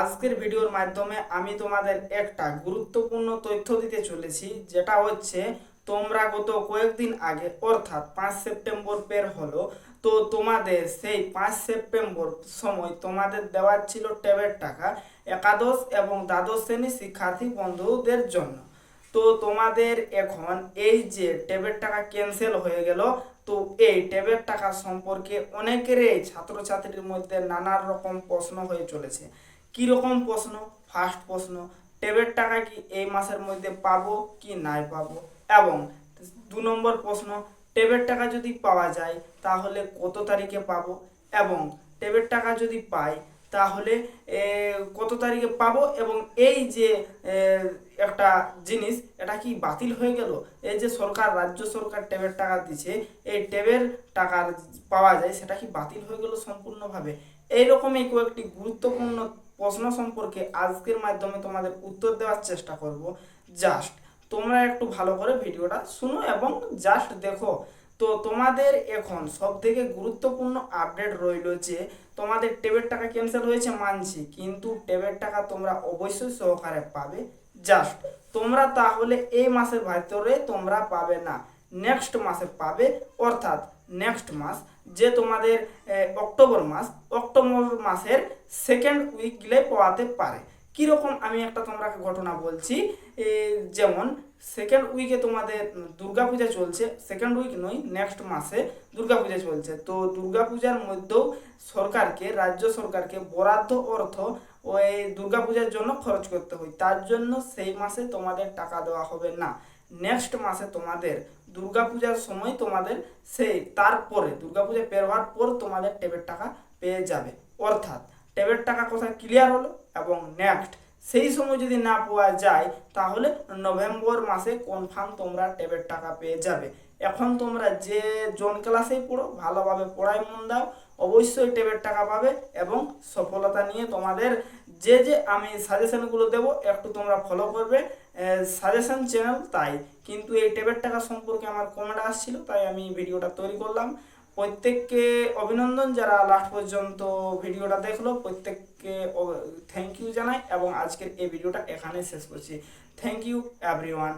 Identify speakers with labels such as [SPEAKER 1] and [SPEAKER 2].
[SPEAKER 1] আজকের ভিডিওর মাধ্যমে আমি তোমাদের একটা গুরুত্বপূর্ণ তথ্য দিতে চলেছি, যেটা হচ্ছে তোমরা গত কয়েকদিন আগে, অর্থাৎ পাঁচ সেপ্টেম্বর পের হলো, তো তোমাদের সেই পাঁচ সেপ্টেম্বর সময় তোমাদের দেওয়ার ছিল ট্যাবের টাকা, একাদশ এবং দ্বাদশ শ্রেণির শিক্ষার্থী বন্ধুদের জন্য। তো তোমাদের এখন এই যে ট্যাবের টাকা ক্যান্সেল হয়ে গেল তো এই ট্যাবের টাকা সম্পর্কে অনেকেরই ছাত্রছাত্রীর মধ্যে নানা রকম প্রশ্ন হয়ে চলেছে। কি রকম প্রশ্ন? ফার্স্ট প্রশ্ন ট্যাবের টাকা কি এই মাসের মধ্যে পাবো কি নাই পাবো? এবং দু নম্বর প্রশ্ন ট্যাবের টাকা যদি পাওয়া যায় তাহলে কত তারিখে পাবো? এবং ট্যাবের টাকা যদি পাই তাহলে কত তারিখে পাবো এবং এই যে একটা জিনিস, এটা কি বাতিল হয়ে গেল? এই যে সরকার, রাজ্য সরকার ট্যাবের টাকা দিচ্ছে এই ট্যাবের টাকা পাওয়া যায়, সেটা কি বাতিল হয়ে গেল সম্পূর্ণভাবে? এইরকমই কয়েকটি গুরুত্বপূর্ণ প্রশ্ন সম্পর্কে আজকের মাধ্যমে তোমাদের উত্তর দেওয়ার চেষ্টা করব। জাস্ট, তোমরা একটু ভালো করে ভিডিওটা শুনো এবং জাস্ট দেখো। তো তোমাদের এখন সব থেকে গুরুত্বপূর্ণ আপডেট রইল যে, তোমাদের টেবের টাকা ক্যান্সেল হয়েছে মানছি, কিন্তু টেবের টাকা তোমরা অবশ্যই সহকারে পাবে জাস্ট তোমরা তাহলে এই মাসের ভিতরে তোমরা পাবে না নেক্সট মাসে পাবে, অর্থাৎ নেক্সট মাস, যে তোমাদের অক্টোবর মাস, অক্টোবর মাসের সেকেন্ড উইক পাওয়াতে পারে। কীরকম আমি একটা তোমরা ঘটনা বলছি যেমন সেকেন্ড উইকে তোমাদের দুর্গাপূজা চলছে সেকেন্ড উইক নয় নেক্সট মাসে দুর্গাপূজা চলছে। তো দুর্গাপূজার মধ্যেও সরকারকে, রাজ্য সরকারকে বরাদ্দ অর্থ ওই দুর্গাপূজার জন্য খরচ করতে হয়। তার জন্য সেই মাসে তোমাদের টাকা দেওয়া হবে না। নেক্সট মাসে তোমাদের দুর্গাপূজার সময় তোমাদের সেই, তারপরে দুর্গাপূজা পের হওয়ার পর তোমাদের টেবের টাকা পেয়ে যাবে। অর্থাৎ টেবের টাকা কোথায় ক্লিয়ার হলো এবং নেক্সট সেই সময় যদি না পাওয়া যায়, তাহলে নভেম্বর মাসে কনফার্ম তোমরা টেবের টাকা পেয়ে যাবে। এখন তোমরা যে জন ক্লাসেই পড়ো, ভালোভাবে পড়ায় মন দাও, অবশ্যই ট্যাবের টাকা পাবে এবং সফলতা নিয়ে তোমাদের যে যে আমি সাজেশনগুলো দেবো, একটু তোমরা ফলো করবে সাজেশন চ্যানেল তাই। কিন্তু এই টেবের টাকা সম্পর্কে আমার কমেন্ট আসছিল, তাই আমি ভিডিওটা তৈরি করলাম। প্রত্যেককে অভিনন্দন যারা লাস্ট পর্যন্ত ভিডিওটা দেখল, প্রত্যেককে থ্যাংক ইউ জানাই এবং আজকের এই ভিডিওটা এখানে শেষ করছি। Thank you everyone